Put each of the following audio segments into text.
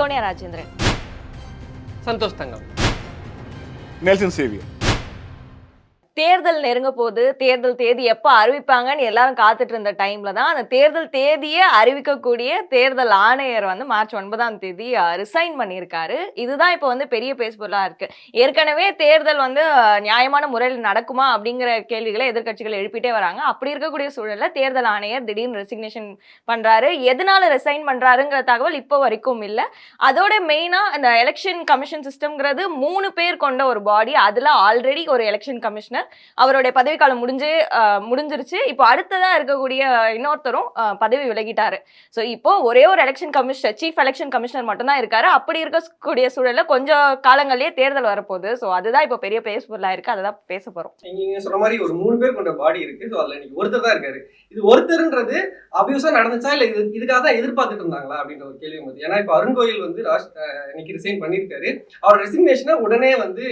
Sonia Rajendra. Santosh Thangav Nelson Xavier. தேர்தல் நெருங்க போது தேர்தல் தேதி எப்போ அறிவிப்பாங்கன்னு எல்லாரும் காத்துட்டு இருந்த டைம்ல தான் அந்த தேர்தல் தேதியை அறிவிக்கக்கூடிய தேர்தல் ஆணையர் வந்து மார்ச் ஒன்பதாம் தேதி ரிசைன் பண்ணியிருக்காரு. இதுதான் இப்போ வந்து பெரிய பேசுபொருளாக இருக்கு. ஏற்கனவே தேர்தல் வந்து நியாயமான முறையில் நடக்குமா அப்படிங்கிற கேள்விகளை எதிர்க்கட்சிகள் எழுப்பிட்டே வராங்க. அப்படி இருக்கக்கூடிய சூழல்ல தேர்தல் ஆணையர் திடீர்னு ரெசிக்னேஷன் பண்றாரு. எதனால ரிசைன் பண்றாருங்கிற தகவல் இப்போ வரைக்கும் இல்லை. அதோட மெயினா அந்த எலெக்ஷன் கமிஷன் சிஸ்டம்ங்கிறது மூணு பேர் கொண்ட ஒரு பாடி அதுல ஆல்ரெடி ஒரு எலெக்ஷன் கமிஷனர் அவருடைய பதவிக்காலம் முடிஞ்சு முடிஞ்சிருச்சு. இப்போ அடுத்ததாக இருக்கக்கூடிய இன்னொருத்தரும் பதவி விலகிட்டாரு. ஸோ இப்போ ஒரே ஒரு election commissioner chief election commissioner மட்டும்தான் இருக்காரு. அப்படி இருக்கக்கூடிய சூழலில் கொஞ்சம் காலங்கள்லயே தேர்தல் வரப்போகுது. ஸோ அதுதான் இப்போ பெரிய பேசுபொருளா இருக்கு. அதை தான் பேச போகிறோம் நீங்க சொன்ன மாதிரி ஒரு மூணு பேர் கொண்ட பாடி இருக்கு. ஸோ அதில் நீங்கள் ஒருத்தர் தான் இருக்காரு. இது ஒருத்தர்ன்றது அபியூஸாக நடந்துச்சா இல்லை இது இதுக்காக தான் எதிர்பார்த்துட்டு இருந்தாங்களா அப்படின்ற ஒரு கேள்வி வந்து ஏன்னா இப்போ அருண்கோயில் வந்து ராஜ் இன்னைக்கு ரிசைன் பண்ணியிருக்காரு. அவர் ரெசிக்னேஷனை உடனே வந்து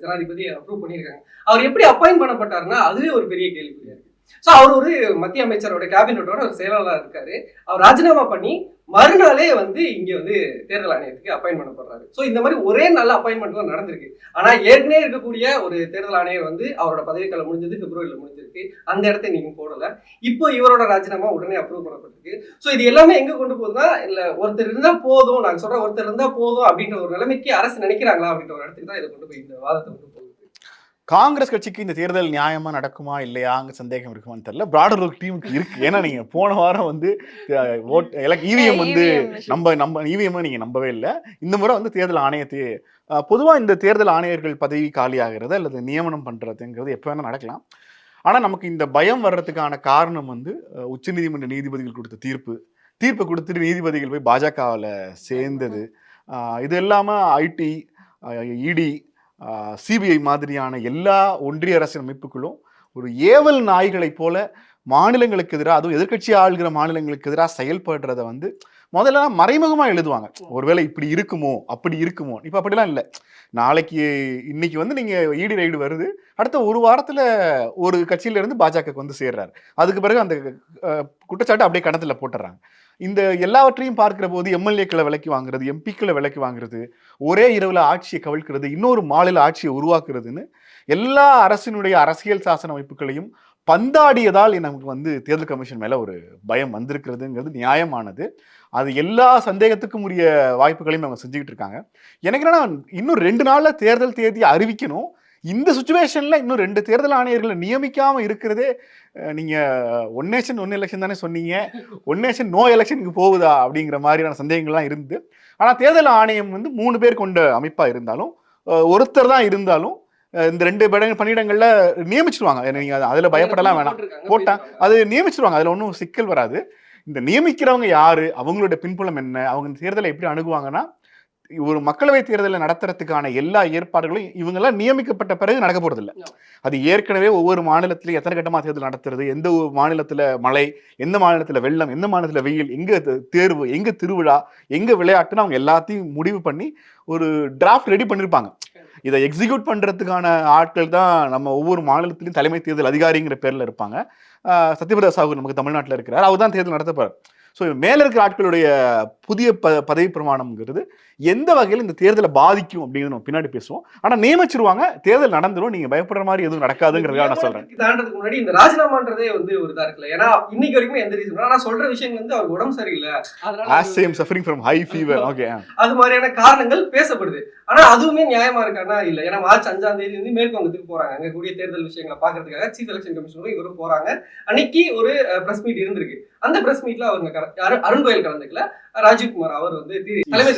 ஜனாதிபதி அப்ரூவ் பண்ணியிருக்காங்க. அவர் எப்படி அப்பாயின் பண்ணப்பட்டாருன்னா அதுவே ஒரு பெரிய கேள்விக்குறியா இருக்கு. ஸோ அவர் ஒரு மத்திய அமைச்சரோட கேபினட்டோட ஒரு செயலாளராக இருக்காரு. அவர் ராஜினாமா பண்ணி மறுநாளே வந்து இங்க வந்து தேர்தல் ஆணையத்துக்கு அப்பாயின் பண்ணப்படுறாரு. ஸோ இந்த மாதிரி ஒரே நல்ல அப்பாயின்மெண்ட்லாம் நடந்திருக்கு. ஆனா ஏற்கனவே இருக்கக்கூடிய ஒரு தேர்தல் ஆணையர் வந்து அவரோட பதவிக்காலம் முடிஞ்சது பிப்ரவரியில் முடிஞ்சிருக்கு. அந்த இடத்த நீங்க போடல. இப்போ இவரோட ராஜினாமா உடனே அப்ரூவ் பண்ணப்பட்டிருக்கு. ஸோ இது எல்லாமே எங்க கொண்டு போகுதுன்னா இல்ல ஒருத்தர் இருந்தா போதும் நாங்க சொல்ற ஒருத்தர் இருந்தா போதும் அப்படின்ற ஒரு நிலைமைக்கு அரசு நினைக்கிறாங்களா அப்படின்ற ஒரு இடத்துக்கு தான் இதை கொண்டு போய் இந்த வாதத்தை கொண்டு போகுது. காங்கிரஸ் கட்சிக்கு இந்த தேர்தல் நியாயமா நடக்குமா இல்லையாங்க சந்தேகம் இருக்குமான்னு தெரியல. பிராடர் ஒரு டீமுக்கு இருக்கு. ஏன்னா நீங்க போன வாரம் வந்து ஓட் இவிஎம் வந்து EVM issue. நம்ம நம்ம இவிஎம் நீங்க நம்பவே இல்லை. இந்த முறை வந்து தேர்தல் ஆணையத்தை பொதுவா இந்த தேர்தல் ஆணையர்கள் பதவி காலியாகிறது அல்லது நியமனம் பண்றதுங்கிறது எப்போ வேணா நடக்கலாம். ஆனா நமக்கு இந்த பயம் வர்றதுக்கான காரணம் வந்து அஹ், உச்சநீதிமன்ற நீதிபதிகள் கொடுத்த தீர்ப்பு. தீர்ப்பு கொடுத்துட்டு நீதிபதிகள் போய் பாஜகவில் சேர்ந்தது. இது இல்லாம ஐடி இடி சிபிஐ மாதிரியான எல்லா ஒன்றிய அரசின் அமைப்புகளும் ஒரு ஏவல் நாய்களைப் போல மாநிலங்களுக்கு எதிராக அதுவும் எதிர்க்கட்சி ஆளுகிற மாநிலங்களுக்கு எதிராக செயல்படுறத வந்து முதல்ல மறைமுகமாக எழுதுவாங்க. ஒருவேளை இப்படி இருக்குமோ அப்படி இருக்குமோ. இப்போ அப்படிலாம் இல்லை. நாளைக்கு இன்னைக்கு வந்து நீங்க ஈடு ரைடு வருது. அடுத்த ஒரு வாரத்துல ஒரு கட்சியில இருந்து பாஜகவுக்கு வந்து சேர்றாரு. அதுக்கு பிறகு அந்த குற்றச்சாட்டு அப்படியே கணத்துல போட்டுறாங்க. இந்த எல்லாவற்றையும் பார்க்கிற போது எம்எல்ஏக்களை விலைக்கு வாங்குறது எம்பிக்களை விலைக்கு வாங்குறது ஒரே இரவில் ஆட்சியை கவிழ்க்கிறது இன்னொரு மாநில ஆட்சியை உருவாக்குறதுன்னு எல்லா அரசினுடைய அரசியல் சாசன அமைப்புகளையும் பந்தாடியதால் நமக்கு வந்து தேர்தல் கமிஷன் மேலே ஒரு பயம் வந்திருக்கிறதுங்கிறது நியாயமானது. அது எல்லா சந்தேகத்துக்கும் உரிய வாய்ப்புகளையும் அவங்க செஞ்சுக்கிட்டு இருக்காங்க. எனக்கு என்னன்னா இன்னும் ரெண்டு நாளில் தேர்தல் தேதி அறிவிக்கணும். இந்த சுச்சுவேஷன்ல இன்னும் ரெண்டு தேர்தல் ஆணையர்களை நியமிக்காம இருக்கிறதே அஹ், நீங்க ஒன் நேஷன் ஒன் எலெக்ஷன் தானே சொன்னீங்க. ஒன் நேஷன் நோ எலெக்ஷனுக்கு போகுதா? அப்படிங்கிற மாதிரியான சந்தேகங்கள்லாம் இருந்து ஆனா தேர்தல் ஆணையம் வந்து மூணு பேர் கொண்ட அமைப்பா இருந்தாலும் ஒருத்தர் தான் இருந்தாலும் இந்த ரெண்டு பட- பணியிடங்கள்ல நியமிச்சிருவாங்க. நீங்க அது- அதுல பயப்படலாம் வேணாம். போட்டிருக்காங்க, போட்டா- போயிருக்காங்க. அது நியமிச்சிருவாங்க. அதுல ஒன்றும் சிக்கல் வராது. இந்த நியமிக்கிறவங்க யாரு? அவங்களோட பின்புலம் என்ன? அவங்க தேர்தலை எப்படி அணுகுவாங்கன்னா ஒரு மக்களவை தேர்தலை நடத்துறதுக்கான எல்லா ஏற்பாடுகளும் இவங்கெல்லாம் நியமிக்கப்பட்ட பிறகு நடக்க போறது இல்ல அது ஏற்கனவே ஒவ்வொரு மாநிலத்திலும் எத்தனை கட்டமா தேர்தல் நடத்துறது எந்த மாநிலத்துல மழை எந்த மாநிலத்துல வெள்ளம் எந்த மாநிலத்துல வெயில் எங்க தேர்வு எங்க திருவிழா எங்க விளையாட்டுன்னு அவங்க எல்லாத்தையும் முடிவு பண்ணி ஒரு டிராஃப்ட் ரெடி பண்ணிருப்பாங்க. இதை எக்ஸிக்யூட் பண்றதுக்கான ஆட்கள் தான் நம்ம ஒவ்வொரு மாநிலத்திலும் தலைமை தேர்தல் அதிகாரிங்கிற பேர்ல இருப்பாங்க. சத்யபிரதா சாகு நமக்கு தமிழ்நாட்டில் இருக்கிறார். அவர் தான் தேர்தல் நடத்தப்பார் ஸோ மேல இருக்கிற ஆட்களுடைய புதிய ப பதவி பிரமாணம்ங்கிறது எந்த வகையில் இந்த தேர்தலை பாதிக்கும் அப்படிங்கிறது நம்ம பின்னாடி பேசுவோம். ஆனா நியமிச்சிருவாங்க. தேர்தல் நடந்துரும். நீங்க பயப்படுற மாதிரி எதுவும் நடக்காதுங்கிறதுக்காக நான் சொல்றேன். நியமனத்துக்கு தாண்டறதுக்கு முன்னாடி இந்த ராஜினாமான்றதே வந்து ஒரு இதா இருக்குல்ல. ஏன்னா இன்னைக்கு வரைக்கும் எந்த ரீசன் ஆனா சொல்ற விஷயங்கள் வந்து அவர் உடம்பு சரியில்லை. As same suffering from high fever okay அது மாதிரியான காரணங்கள் பேசப்படுது. ஆனா அதுவுமே நியாயமா இருக்கானா இல்ல. ஏன்னா மார்ச் அஞ்சாம் தேதி வந்து மேற்கு வங்கத்துக்கு போறாங்க. அங்க கூடிய தேர்தல் விஷயங்களை பாக்குறதுக்காக சீஃப் எலெக்ஷன் கமிஷனரும் இவரும் போறாங்க. அன்னைக்கு ஒரு பிரஸ் மீட் இருந்திருக்கு. அந்த பிரஸ் மீட்ல அவங்க அருண் கோயல் கலந்துக்கல. ராஜீவ்குமார் அவர் வந்து தலைமை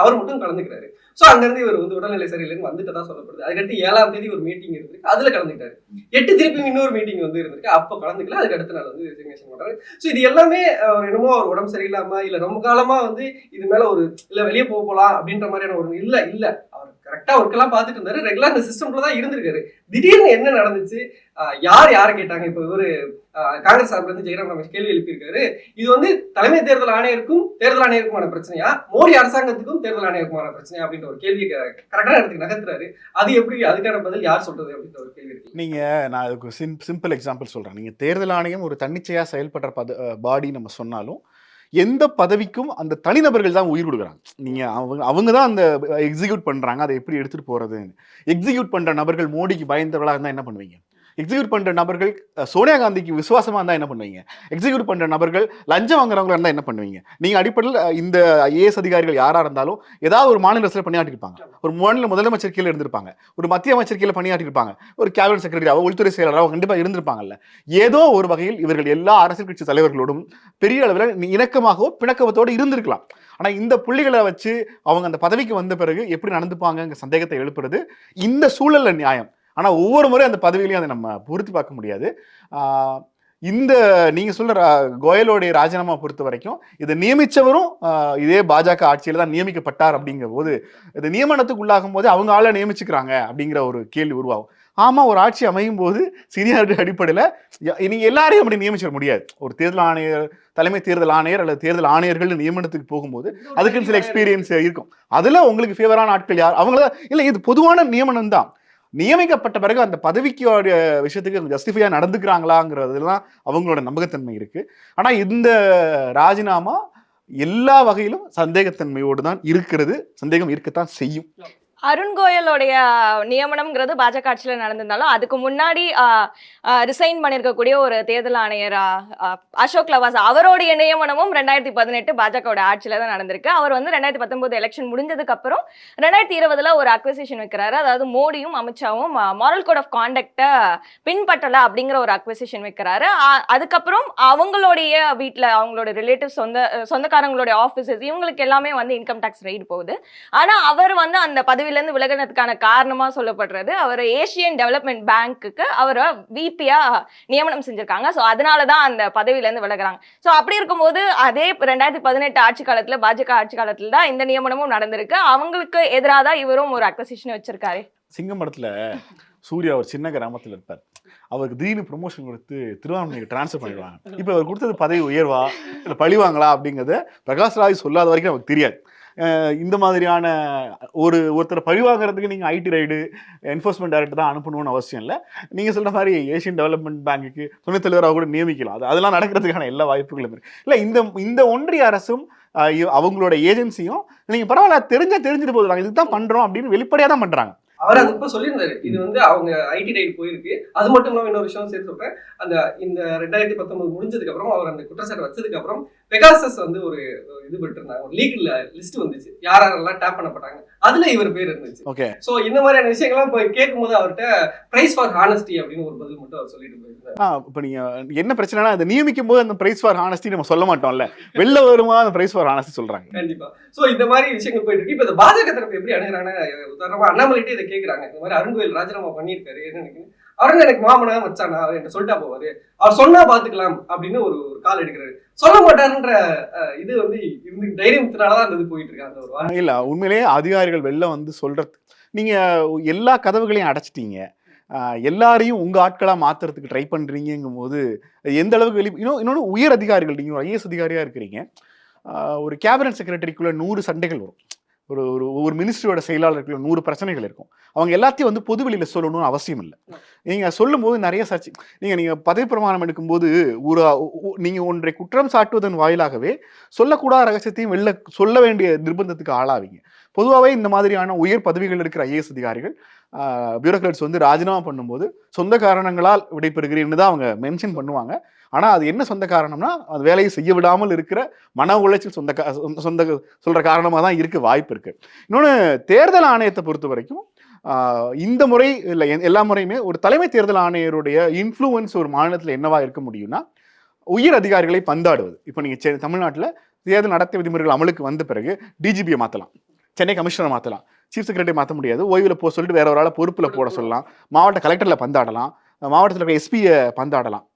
அவர் மட்டும் கலந்துக்கிறாரு. சோ அங்க இருந்து இவர் வந்து உடல்நிலை சரியில்லைன்னு வந்துட்டு தான் சொல்லப்படுது. அதுக்கடுத்து ஏழாம் தேதி ஒரு மீட்டிங் இருந்திருக்கு. அதுல கலந்துக்கிட்டாரு. எட்டு திருப்பி இன்னொரு மீட்டிங் வந்து இருந்திருக்கு. அப்ப கலந்துக்கல. அதுக்கு அடுத்த நாள் வந்து ரெசிக்னேஷன் பண்றாரு. சோ இது எல்லாமே அஹ், ஒரு என்னமோ அவர் உடம்பு சரியில்லாம இல்ல ரொம்ப காலமா வந்து இது மேல ஒரு இல்ல வெளியே போக போலாம் அப்படின்ற மாதிரியான ஒரு இல்ல இல்ல. அவர் கரெக்டாக ஒர்க்கெல்லாம் பார்த்துட்டு இருந்தாரு. ரெகுலர் அந்த சிஸ்டம்ல தான் இருந்திருக்காரு. திடீர்னு என்ன நடந்துச்சு? யார் யார் யாரை கேட்டாங்க? இப்போ ஒரு காங்கிரஸ் சார்பில் இருந்து ஜெயராம் ரமேஷ் கேள்வி எழுப்பியிருக்காரு. இது வந்து தலைமை தேர்தல் ஆணையருக்கும் தேர்தல் ஆணையருக்குமான பிரச்சனையா? மோடி அரசாங்கத்துக்கும் தேர்தல் ஆணையருக்குமான பிரச்சனையா? அப்படின்ற ஒரு கேள்வியை கரெக்டான இடத்துக்கு நகர்த்துறாரு. அது எப்படி அதுக்கான பதில் யார் சொல்றது அப்படின்ற ஒரு கேள்வி இருக்கு. நீங்க நான் அதுக்கு சிம்பிள் எக்ஸாம்பிள் சொல்றேன். நீங்க தேர்தல் ஆணையம் ஒரு தன்னிச்சையா செயல்படுற பத பாடி நம்ம சொன்னாலும் எந்த பதவிக்கும் அந்த தனிநபர்கள் தான் உயிர் கொடுக்குறாங்க. நீங்க அவங்க அவங்க தான் அந்த எக்ஸிக்யூட் பண்றாங்க. அதை எப்படி எடுத்துட்டு போறது எக்ஸிக்யூட் பண்ற நபர்கள் மோடிக்கு பயந்தவர்களாக இருந்தால் என்ன பண்ணுவீங்க? எக்ஸிக்யூட் பண்ணுற நபர்கள் சோனியா காந்திக்கு விசுவாசமாக இருந்தால் என்ன பண்ணுவீங்க? எக்ஸிக்யூட் பண்ணுற நபர்கள் லஞ்சம் வாங்குறவங்களா இருந்தால் என்ன பண்ணுவீங்க? நீங்கள் அடிப்படையில் இந்த ஐஏஎஸ் அதிகாரிகள் யாராக இருந்தாலும் ஏதாவது ஒரு மாநில அரசில் பணியாற்றிருப்பாங்க ஒரு மாநில முதலமைச்சர் கீழே இருந்திருப்பாங்க. ஒரு மத்திய அமைச்சர் கீழே பணியாற்றிருப்பாங்க ஒரு கேபினட் செக்ரட்டரி உள்துறை செயலராக கண்டிப்பாக இருந்திருப்பாங்கல்ல. ஏதோ ஒரு வகையில் இவர்கள் எல்லா அரசியல் கட்சி தலைவர்களோடும் பெரிய அளவில் இணக்கமாகவோ பிணக்கத்தோடு இருந்திருக்கலாம். ஆனால் இந்த புள்ளிகளை வச்சு அவங்க அந்த பதவிக்கு வந்த பிறகு எப்படி நடந்துப்பாங்கங்கிற சந்தேகத்தை எழுப்புறது இந்த சூழலில் நியாயம். ஆனா ஒவ்வொரு முறை அந்த பதவியிலையும் அதை நம்ம பொருத்தி பார்க்க முடியாது. இந்த நீங்க சொல்ற ரா- கோயலோடைய ராஜினாமா பொறுத்த வரைக்கும் இதை நியமிச்சவரும் ஆஹ் இதே பாஜக ஆட்சியில தான் நியமிக்கப்பட்டார் அப்படிங்கிற போது இது நியமனத்துக்கு உள்ளாகும் போது அவங்க ஆளை நியமிச்சுக்கிறாங்க அப்படிங்கிற ஒரு கேள்வி உருவாகும். ஆமா ஒரு ஆட்சி அமையும் போது சீனியாரிட்டி அடிப்படையில் நீங்க எல்லாரையும் அப்படி நியமிச்சிட முடியாது. ஒரு தேர்தல் ஆணையர் தலைமை தேர்தல் ஆணையர் அல்லது தேர்தல் ஆணையர்கள் நியமனத்துக்கு போகும்போது அதுக்குன்னு சில எக்ஸ்பீரியன்ஸ் இருக்கும் அதுல உங்களுக்கு ஃபேவரான ஆட்கள் யார்? அவங்கள இல்ல இது பொதுவான நியமனம் தான் நியமிக்கப்பட்ட பிறகு அந்த பதவிக்கு விஷயத்துக்கு ஜஸ்டிஃபையாக நடந்துக்கிறாங்களாங்கிறதுலாம் அவங்களோட நம்பகத்தன்மை இருக்கு. ஆனா இந்த ராஜினாமா எல்லா வகையிலும் சந்தேகத்தன்மையோடு தான் இருக்கிறது. சந்தேகம் இருக்கத்தான் செய்யும். அருண் கோயலோடைய நியமனம்ங்கிறது பாஜக ஆட்சியில் நடந்திருந்தாலும் அதுக்கு முன்னாடி ரிசைன் பண்ணியிருக்கக்கூடிய ஒரு தேர்தல் ஆணையர் அசோக் லவாஸ் அவருடைய நியமனமும் ரெண்டாயிரத்தி பதினெட்டு பாஜகவோட ஆட்சியில் தான் நடந்திருக்கு. அவர் வந்து ரெண்டாயிரத்தி பத்தொன்பது எலெக்ஷன் முடிஞ்சதுக்கு அப்புறம் ரெண்டாயிரத்தி இருபதுல ஒரு அக்வசிஷன் வைக்கிறாரு. அதாவது மோடியும் அமித்ஷாவும் மாரல் கோட் ஆஃப் கான்டக்ட பின்பற்றலை அப்படிங்கிற ஒரு அக்வசிஷன் வைக்கிறாரு. அதுக்கப்புறம் அவங்களுடைய வீட்டில் அவங்களோட ரிலேட்டிவ் சொந்த சொந்தக்காரங்களுடைய ஆஃபீஸஸ் இவங்களுக்கு எல்லாமே வந்து இன்கம் டேக்ஸ் ரைடு போகுது. ஆனால் அவர் வந்து அந்த பதவி இருந்து விலகினதுக்கான காரணமா சொல்லப்படுறது. அவர் ஏசியன் டெவலப்மெண்ட் பேங்க்குக்கு அவரை விபியாக நியமனம் செஞ்சிருக்காங்க. ஸோ அதனால தான் அந்த பதவியில இருந்து விலகுறாங்க. ஸோ அப்படி இருக்கும்போது அதே ரெண்டாயிரத்தி பதினெட்டு ஆட்சி காலத்துல பாஜக ஆட்சி காலத்துல தான் இந்த நியமனமும் நடந்திருக்கு. அவங்களுக்கு எதிராக தான் இவரும் ஒரு அக்வசிஷன் வச்சிருக்காரு. சிங்கம்படத்துல சூர்யா ஒரு சின்ன கிராமத்துல இருப்பார். அவருக்கு திடீர்னு ப்ரொமோஷன் கொடுத்து திருவாரூருக்கு ட்ரான்ஸ்ஃபர் பண்ணிடுவாங்க. இப்போ அவர் கொடுத்தது பதவி உயர்வா? இல்லை பழிவாங்களா? அப்படிங்கிறத பிரகாஷ்ராஜ் சொல்லாத வரைக்கும் நமக்கு தெரியாது. இந்த மாதிரியான ஒரு ஒருத்தரை பழிவாங்கிறதுக்கு நீங்கள் ஐடி ரைடு என்ஃபோர்ஸ்மெண்ட் டைரக்டர் தான் அனுப்பணும்னு அவசியம் இல்லை. நீங்கள் சொல்கிற மாதிரி ஏஷியன் டெவலப்மெண்ட் பேங்க்குக்கு துணைத் தலைவராக கூட நியமிக்கலாம். அது அதெல்லாம் நடக்கிறதுக்கான எல்லா வாய்ப்புகளும் இருக்கு. இல்லை இந்த இந்த ஒன்றிய அரசும் அவங்களோட ஏஜென்சியும் நீங்கள் பரவாயில்ல தெரிஞ்ச தெரிஞ்சுட்டு போகுது நாங்கள் இதுதான் பண்ணுறோம் அப்படின்னு வெளிப்படையாக தான் பண்ணுறாங்க அவர் அது இப்போ சொல்லியிருந்தாரு. இது வந்து அவங்க ஐடி ரைடு போயிருக்கு. அது மட்டும் இல்லாமல் இன்னொரு விஷயம் சேர்த்து சொல்றேன் அந்த இந்த ரெண்டாயிரத்தி பத்தொன்பது முடிஞ்சதுக்கு அப்புறம் அவர் அந்த குற்றச்சாட்டு வச்சதுக்கு அப்புறம் பெகாசஸ் வந்து ஒரு இது பெற்றிருந்தாங்க ஒரு லீகல் லிஸ்ட் வந்துச்சு. யார் யாரெல்லாம் டேப் பண்ணப்பட்டாங்க. அதுல இவர் பேர் இருந்துச்சு. ஓகே சோ இந்த மாதிரியான விஷயங்கள்லாம் இப்ப கேட்கும்போது அவர்கிட்ட பிரைஸ் ஃபார் ஹானஸ்டி அப்படின்னு ஒரு பதில் மட்டும் அவர் சொல்லிட்டு போயிருந்தாரு. இப்போ நீங்கள் என்ன பிரச்சனைனா அதை நியமிக்கும் போது அந்த பிரைஸ் ஃபார் ஹானஸ்டி நம்ம சொல்ல மாட்டோம்ல. வெளில வருமா அந்த பிரைஸ் ஃபார் ஹானஸ்டி சொல்கிறாங்க கண்டிப்பா. சோ இந்த மாதிரி விஷயங்கள் போயிட்டு இருக்கு. இப்ப இந்த பாஜக தரப்பு எப்படி அணுகிறாங்கன்னா உதாரணமா அண்ணாமலைட்டே இதை கேக்குறாங்க. இந்த மாதிரி அருண்கோயில் ராஜினாமா பண்ணியிருக்காரு. என்ன நினைக்கிறீங்க? அருண் எனக்கு மாமனா வச்சானா அவர் என்கிட்ட சொல்லிட்டா போவாரு. அவர் சொன்னா பாத்துக்கலாம் அப்படின்னு ஒரு ஒரு கால் எடுக்கிறாரு. சொல்ல மாட்டாருன்ற இது வந்து இருந்து தைரியத்தினாலதான் அந்த இது போயிட்டு இருக்கு அந்த ஒரு வாரம் இல்லை உண்மையிலேயே அதிகாரிகள் வெளில வந்து சொல்றது நீங்க எல்லா கதவுகளையும் அடைச்சிட்டீங்க. எல்லாரையும் உங்கள் ஆட்களாக மாற்றுறதுக்கு ட்ரை பண்ணுறீங்கும் போது எந்த அளவுக்கு வெளி இன்னும் இன்னொன்று உயர் அதிகாரிகள் நீங்கள் ஐஏஎஸ் அதிகாரியாக இருக்கிறீங்க. ஒரு கேபினட் செக்ரட்டரிக்குள்ளே நூறு சண்டைகள் வரும். ஒரு ஒரு ஒரு மினிஸ்ட்ரியோட செயலாளருக்குள்ள நூறு பிரச்சனைகள் இருக்கும். அவங்க எல்லாத்தையும் வந்து பொது வெளியில சொல்லணும்னு அவசியம் இல்லை. நீங்க சொல்லும்போது நிறைய சர்ச்சை நீங்க நீங்க பதவி பிரமாணம் எடுக்கும்போது ஒரு உ- நீங்க ஒன்றை குற்றம் சாட்டுவதன் வாயிலாகவே சொல்லக்கூடாத ரகசியத்தையும் வெளில சொல்ல வேண்டிய நிர்பந்தத்துக்கு ஆளாவீங்க. பொதுவாகவே இந்த மாதிரியான உயர் பதவிகள் இருக்கிற ஐஏஎஸ் அதிகாரிகள் பியூரோக்ராட்ஸ் வந்து ராஜினாமா பண்ணும்போது சொந்த காரணங்களால் விடைபெறுகிறேன்னு தான் அவங்க மென்ஷன் பண்ணுவாங்க. ஆனால் அது என்ன சொந்த காரணம்னா அது வேலையை செய்ய விடாமல் இருக்கிற மன உளைச்சல் சொந்த சொந்த- சொந்த காரணமாக தான் இருக்க வாய்ப்பு இருக்குது இன்னொன்று தேர்தல் ஆணையத்தை பொறுத்த வரைக்கும் இந்த முறை இல்லை எல்லா முறையுமே ஒரு தலைமை தேர்தல் ஆணையருடைய இன்ஃப்ளூயன்ஸ் ஒரு மாநிலத்தில் என்னவா இருக்க முடியும்னா உயர் அதிகாரிகளை பந்தாடுவது. இப்போ நீங்கள் தமிழ்நாட்டில் தேர்தல் நடத்தை விதிமுறைகள் அமலுக்கு வந்த பிறகு டிஜிபியை மாற்றலாம் சென்னை கமிஷனரை மாற்றலாம் சீஃப் செக்ரட்டரி மாற்ற முடியாது. ஓய்வில் போக சொல்லிட்டு வேற ஒரு ஆளை பொறுப்பில் போட சொல்லலாம். மாவட்ட கலெக்டரில் பந்தாடலாம். மாவட்டத்தில் இருக்கிற எஸ்பியை பந்தாடலாம்.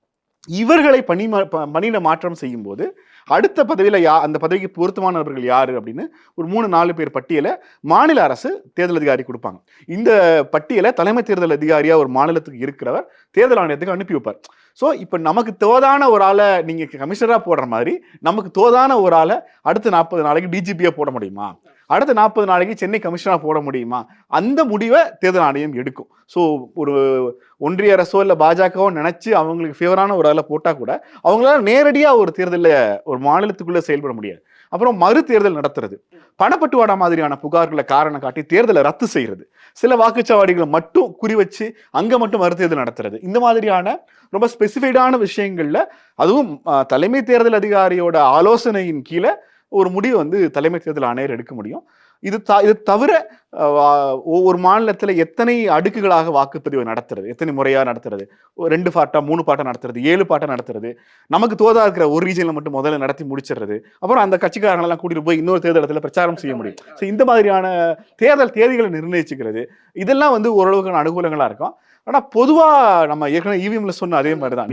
இவர்களை பணி மா- ப- பணியிட மாற்றம் செய்யும்போது அடுத்த பதவியில் யா அந்த பதவிக்கு பொருத்தமானவர்கள் யார் அப்படின்னு ஒரு மூணு நாலு பேர் பட்டியலை மாநில அரசு தேர்தல் அதிகாரி கொடுப்பாங்க. இந்த பட்டியலை தலைமை தேர்தல் அதிகாரியாக ஒரு மாநிலத்துக்கு இருக்கிறவர் தேர்தல் ஆணையத்துக்கு அனுப்பி வைப்பார். ஸோ இப்போ நமக்கு தோதான ஒரு ஆளை நீங்கள் கமிஷனராக போடுற மாதிரி நமக்கு தோதான ஒரு ஆளை அடுத்த நாற்பது நாளைக்கு டிஜிபியாக போட முடியுமா? அடுத்த நாற்பது நாளைக்கு சென்னை கமிஷனாக போட முடியுமா? அந்த முடிவை தேர்தல் ஆணையம் எடுக்கும். ஸோ ஒரு ஒன்றிய அரசோ இல்லை பாஜகவோ நினச்சி அவங்களுக்கு ஃபேவரான ஒரு ஆளை போட்டால் கூட அவங்களால நேரடியாக ஒரு தேர்தலில் ஒரு மாநிலத்துக்குள்ளே செயல்பட முடியாது. அப்புறம் மறு தேர்தல் நடத்துறது. பணப்பட்டுவாடா மாதிரியான புகார்களை காரணம் காட்டி தேர்தலை ரத்து செய்கிறது சில வாக்குச்சாவடிகளை மட்டும் குறி வச்சு அங்கே மட்டும் மறு தேர்தல் நடத்துறது. இந்த மாதிரியான ரொம்ப ஸ்பெசிஃபைடான விஷயங்களில் அதுவும் தலைமை தேர்தல் அதிகாரியோட ஆலோசனையின் கீழே ஒரு முடிவு வந்து தலைமை தேர்தல் ஆணையர் எடுக்க முடியும். இது த இது தவிர ஆஹ், ஒவ்வொரு மாநிலத்தில் எத்தனை அடுக்குகளாக வாக்குப்பதிவு நடத்துறது? எத்தனை முறையாக நடத்துறது? ஒரு ரெண்டு பாட்டா மூணு பாட்டை நடத்துறது? ஏழு பாட்டை நடத்துறது? நமக்கு தோதா இருக்கிற ஒரு ரீஜனில் மட்டும் முதல்ல நடத்தி முடிச்சிடுறது. அப்புறம் அந்த கட்சிக்காரங்களெல்லாம் கூட்டிட்டு போய் இன்னொரு தேர்தலத்தில் பிரச்சாரம் செய்ய முடியும். ஸோ இந்த மாதிரியான தேர்தல் தேதிகளை நிர்ணயிச்சுக்கிறது. இதெல்லாம் வந்து ஓரளவுக்கான அனுகூலங்களாக இருக்கும். ஆனா பொதுவா நம்ம ஏற்கனவே இவிஎம்ல சொன்ன அதே மாதிரி தான்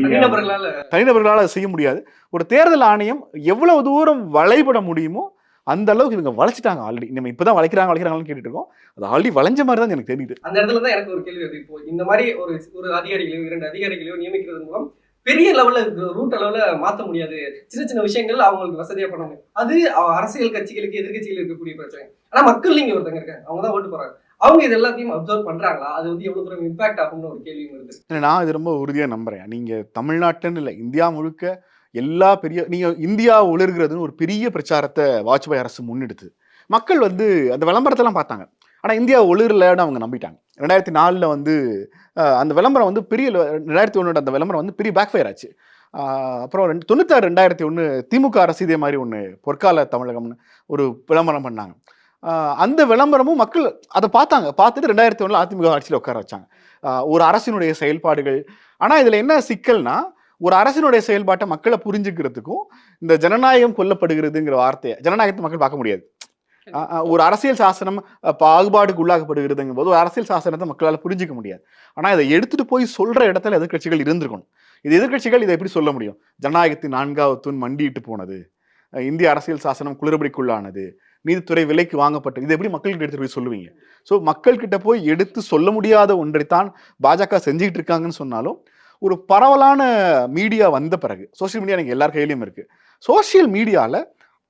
தனிநபர்களால. அதை செய்ய முடியாது. ஒரு தேர்தல் ஆணையம் எவ்வளவு தூரம் வளைபட முடியுமோ அந்த அளவுக்கு இவங்க வளைச்சிட்டாங்க ஆல்ரெடி நம்ம இப்பதான் வளைக்கிறாங்க வளைக்கிறாங்கன்னு கேட்டுட்டு இருக்கோம் அது ஆல்ரெடி வளைஞ்ச மாதிரி தான் எனக்கு தெரியுது. அந்த இடத்துல தான் எனக்கு ஒரு கேள்வி வருது. இப்போ இந்த மாதிரி ஒரு ஒரு அதிகாரிகளையோ இரண்டு அதிகாரிகளையோ நியமிக்கிறது மூலம் பெரிய லெவல்ல ரூட் அளவுல மாத்த முடியாது. சின்ன சின்ன விஷயங்கள் அவங்களுக்கு வசதியா பண்ண முடியும் அது அரசியல் கட்சிகளுக்கு எதிர்க்கட்சிகள் இருக்கக்கூடிய பிரச்சனை. ஆனா மக்கள் நீங்க ஒருத்தங்க இருக்காங்க. அவங்க தான் ஓட்டு போறாங்க அவங்க இது எல்லாத்தையும் அப்சர்வ் பண்றாங்களா? அது வந்து எவ்வளவு தூரம் இம்பாக்ட் ஆகும்னு ஒரு கேள்வி வருது. நான் இது ரொம்ப உறுதியா நம்புறேன். நீங்க தமிழ்நாட்டுன்னு இல்லை இந்தியா முழுக்க எல்லா பெரிய நீங்க இந்தியா ஒளிர்கிறதுன்னு ஒரு பெரிய பிரச்சாரத்தை வாஜ்பாய் அரசு முன்னெடுத்து மக்கள் வந்து அந்த விளம்பரத்தெல்லாம் பார்த்தாங்க. ஆனா இந்தியா ஒளிரலன்னு அவங்க நம்பிட்டாங்க. ரெண்டாயிரத்தி நாலுல வந்து அந்த விளம்பரம் வந்து பெரிய ரெண்டாயிரத்தி ஒன்னோட அந்த விளம்பரம் வந்து பெரிய பேக் ஃபயர் ஆச்சு அப்புறம் ரெண்டு தொண்ணூத்தாறு ரெண்டாயிரத்தி ஒன்று திமுக அரசு இதே மாதிரி ஒன்று பொற்கால தமிழகம்னு ஒரு விளம்பரம் பண்ணாங்க. அந்த விளம்பரமும் மக்கள் அதை பார்த்தாங்க. பார்த்துட்டு ரெண்டாயிரத்தி ஒண்ணுல அதிமுக ஆட்சியில் உட்கார வச்சாங்க. ஒரு அரசினுடைய செயல்பாடுகள். ஆனா இதுல என்ன சிக்கல்னா ஒரு அரசினுடைய செயல்பாட்டை மக்களை புரிஞ்சுக்கிறதுக்கும் இந்த ஜனநாயகம் கொல்லப்படுகிறதுங்கிற வார்த்தையை ஜனநாயகத்தை மக்கள் பார்க்க முடியாது. ஒரு அரசியல் சாசனம் பாகுபாடுக்கு உள்ளாக்கப்படுகிறதுங்கும் போது ஒரு அரசியல் சாசனத்தை மக்களால் புரிஞ்சிக்க முடியாது. ஆனா இதை எடுத்துட்டு போய் சொல்ற இடத்துல எதிர்க்கட்சிகள் இருந்திருக்கணும். இது எதிர்க்கட்சிகள் இதை எப்படி சொல்ல முடியும்? ஜனநாயகத்தின் நான்காவது தூண் மண்டியிட்டு போனது. இந்திய அரசியல் சாசனம் குளறுபடிக்குள்ளானது நீதித்துறை விலைக்கு வாங்கப்பட்டது இதை எப்படி மக்கள்கிட்ட எடுத்து போய் சொல்லுவீங்க? ஸோ மக்கள்கிட்ட போய் எடுத்து சொல்ல முடியாத ஒன்றைத்தான் பாஜக செஞ்சுக்கிட்டு இருக்காங்கன்னு சொன்னாலும் ஒரு பரவலான மீடியா வந்த பிறகு சோஷியல் மீடியா எனக்கு எல்லார் கையிலையும் இருக்கு. சோஷியல் மீடியாவில்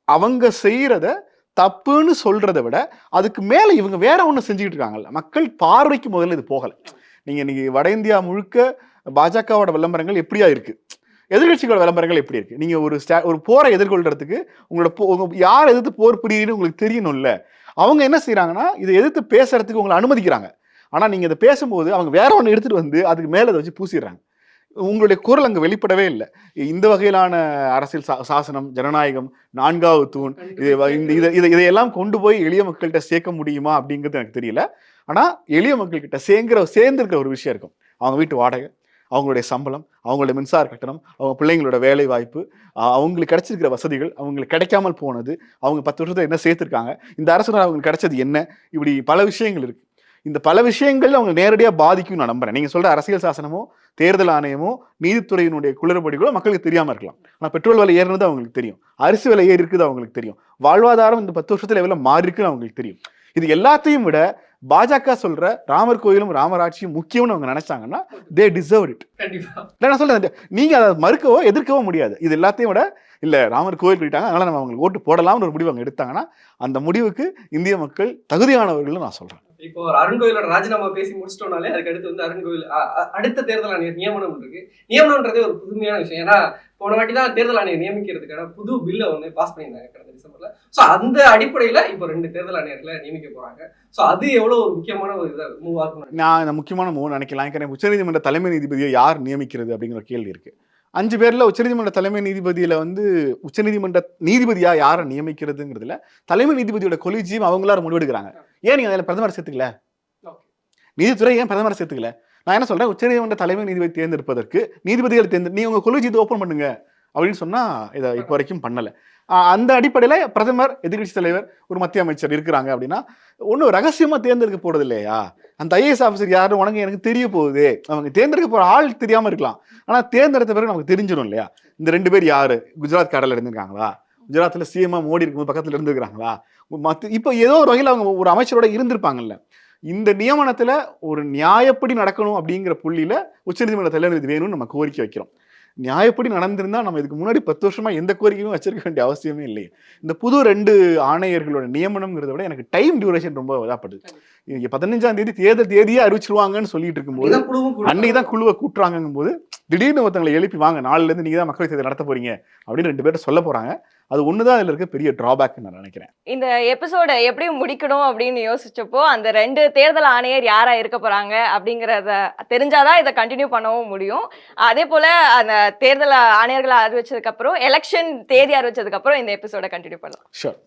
அவங்க செய்கிறத தப்புன்னு சொல்கிறத விட அதுக்கு மேலே இவங்க வேற ஒன்று செஞ்சுக்கிட்டு இருக்காங்கல்ல மக்கள் பார்வைக்கு முதல்ல இது போகலை. நீங்கள் இன்னைக்கு வட இந்தியா முழுக்க பாஜகவோட விளம்பரங்கள் எப்படியா இருக்குது எதிர்கட்சிகளோட விளம்பரங்கள் எப்படி இருக்கு? நீங்க ஒரு ஸ்டா ஒரு போரை எதிர்கொள்றதுக்கு உங்களோட யார் எதிர்த்து போர் புரியுதுன்னு உங்களுக்கு தெரியணும்ல. அவங்க என்ன செய்றாங்கன்னா இதை எதிர்த்து பேசுறதுக்கு உங்களை அனுமதிக்கிறாங்க. ஆனா நீங்க இதை பேசும்போது அவங்க வேற ஒன்று எடுத்துட்டு வந்து அதுக்கு மேல அதை வச்சு பூசிடுறாங்க. உங்களுடைய குரல் அங்க வெளிப்படவே இல்லை. இந்த வகையிலான அரசியல் சா- சாசனம் ஜனநாயகம் நான்காவது தூண் இது இதை இதை இதையெல்லாம் கொண்டு போய் எளிய மக்கள்கிட்ட சேர்க்க முடியுமா அப்படிங்கிறது எனக்கு தெரியல. ஆனா எளிய மக்கள்கிட்ட சேர்ங்கிற சேர்ந்திருக்கிற ஒரு விஷயம் இருக்கும். அவங்க வீட்டு வாடகை அவங்களுடைய சம்பளம் அவங்களோட மின்சார கட்டணம் அவங்க பிள்ளைங்களோட வேலை வாய்ப்பு அவங்களுக்கு கிடைச்சிருக்கிற வசதிகள் அவங்களுக்கு கிடைக்காமல் போனது அவங்க பத்து வருஷத்தை என்ன சேர்த்துருக்காங்க இந்த அரசுனால் அவங்களுக்கு கிடைச்சது என்ன இப்படி பல விஷயங்கள் இருக்கு. இந்த பல விஷயங்கள் அவங்க நேரடியாக பாதிக்கும் நான் நம்புறேன். நீங்க சொல்ற அரசியல் சாசனமோ தேர்தல் ஆணையமோ நீதித்துறையினுடைய குளறுபடிகளோ மக்களுக்கு தெரியாம இருக்கலாம். ஆனால் பெட்ரோல் விலை ஏறினது அவங்களுக்கு தெரியும். அரிசி விலை ஏறி இருக்குது அவங்களுக்கு தெரியும். வாழ்வாதாரம் இந்த பத்து வருஷத்துல எவ்வளவு மாறி இருக்குன்னு அவங்களுக்கு தெரியும். இது எல்லாத்தையும் விட பாஜக சொல்ற ராமர் கோயிலும் ராமராட்சியும் முக்கியம்னு அவங்க நினைச்சாங்கன்னா தே டிசர்வ் இட் நான் சொல்றேன் நீங்க அதை மறுக்கவோ எதிர்க்கவோ முடியாது. இது எல்லாத்தையும் விட இல்ல ராமர் கோயில் கட்டிட்டாங்க அதனால நம்ம அவங்களுக்கு ஓட்டு போடலாம்னு ஒரு முடிவு அவங்க எடுத்தாங்கன்னா அந்த முடிவுக்கு இந்திய மக்கள் தகுதியானவர்கள் நான் சொல்றேன். இப்போ அருண்கோயிலோட அருண் ராஜினாமா பேசி முடிச்சிட்டோம்னாலே அதுக்கு அடுத்து வந்து அருண்கோயில் அடுத்த தேர்தல் ஆணையர் நியமனம் இருக்கு. நியமனம்ன்றதே ஒரு புதுமையான விஷயம். ஏன்னா போன வாட்டி தான் தேர்தல் ஆணையர் நியமிக்கிறதுக்கான புது பில்லை ஒன்று பாஸ் பண்ணியிருந்தாங்க கடந்த டிசம்பர்ல. ஸோ அந்த அடிப்படையில இப்போ ரெண்டு தேர்தல் ஆணையர்களை நியமிக்க போறாங்க. ஸோ அது எவ்வளவு ஒரு முக்கியமான ஒரு இதாக மூவ் ஆகும் நான் முக்கியமான மூவ் நினைக்கலாம். ஏன்னா உச்சநீதிமன்ற தலைமை நீதிபதியை யார் நியமிக்கிறது அப்படிங்கிற கேள்வி இருக்கு. அஞ்சு பேர்ல உச்சநீதிமன்ற தலைமை நீதிபதியில வந்து உச்சநீதிமன்ற நீதிபதியா யாரை நியமிக்கிறதுங்கிறதுல தலைமை நீதிபதியோட கொலிஜியம் அவங்களார முடிவெடுக்கிறாங்க. ஏன் நீங்க அதில் பிரதமர் சேர்த்துக்கல. நீதித்துறை ஏன் பிரதமர் சேர்த்துக்கல? நான் என்ன சொல்றேன்? உச்சநீதிமன்ற தலைமை நீதிபதி தேர்ந்தெடுப்பதற்கு நீதிபதிகள் தேர்ந்து நீ உங்க கொலிஜியத்தை ஓப்பன் பண்ணுங்க அப்படின்னு சொன்னா இதை இப்போ வரைக்கும் பண்ணல. அந்த அடிப்படையில பிரதமர் எதிர்க்கட்சி தலைவர் ஒரு மத்திய அமைச்சர் இருக்கிறாங்க அப்படின்னா ஒன்றும் ரகசியமா தேர்ந்தெடுக்க போறது இல்லையா அந்த ஐஏஎஸ் ஆஃபீஸர் யாரும் உனக்கு எனக்கு தெரிய போகுது. அவங்க தேர்ந்தெடுக்க போகிற ஆள் தெரியாமல் இருக்கலாம். ஆனால் தேர்ந்தெடுத்த பிறகு நமக்கு தெரிஞ்சிடும் இல்லையா? இந்த ரெண்டு பேர் யார்? குஜராத் கடலில் இருந்திருக்காங்களா? குஜராத்தில் சிஎம்ஆ மோடி இருக்கும்போது பக்கத்தில் இருந்துருக்காங்களா மற்ற இப்போ ஏதோ ஒரு வகையில் அவங்க ஒரு அமைச்சரோட இருந்திருப்பாங்கல்ல. இந்த நியமனத்தில் ஒரு நியாயப்படி நடக்கணும் அப்படிங்கிற புள்ளியில் உச்சநீதிமன்ற தலைவர் இது வேணும்னு நம்ம கோரிக்கை வைக்கிறோம். நியாயப்படி நடந்திருந்தா நம்ம இதுக்கு முன்னாடி பத்து வருஷமா எந்த கோரிக்கையும் வச்சிருக்க வேண்டிய அவசியமே இல்லை இந்த புது ரெண்டு ஆணையர்களோட நியமனம்ங்கிறத விட எனக்கு டைம் டியூரேஷன் ரொம்ப இதாப்படுது பதினஞ்சாம் தேதி தேர்தல் தேதியே அறிவிச்சிருவாங்கன்னு சொல்லிட்டு இருக்கும்போது. அன்னைக்கு தான் குழுவை கூட்டுறாங்கும் போது திடீர்னு ஒருத்தங்களை எழுப்பி வாங்க நாளில இருந்து நீங்க தான் மக்கள் தேர்தல் நடத்த போறீங்க அப்படின்னு ரெண்டு பேர்ட்ட சொல்ல போறாங்க. அது ஒண்ணுதான் இதுல இருக்க பெரிய டிராபேக் நான் நினைக்கிறேன். இந்த எபிசோட எப்படி முடிக்கணும் அப்படின்னு யோசிச்சப்போ அந்த ரெண்டு தேர்தல் ஆணையர் யாரா இருக்க போறாங்க அப்படிங்கறத தெரிஞ்சாதான் இதை கண்டினியூ பண்ணவும் முடியும். அதே போல அந்த தேர்தல் ஆணையர்களை அறிவிச்சதுக்கு அப்புறம் எலெக்ஷன் தேதி அறிவிச்சதுக்கு அப்புறம் இந்த எபிசோட கண்டினியூ பண்ணலாம். ஷூர்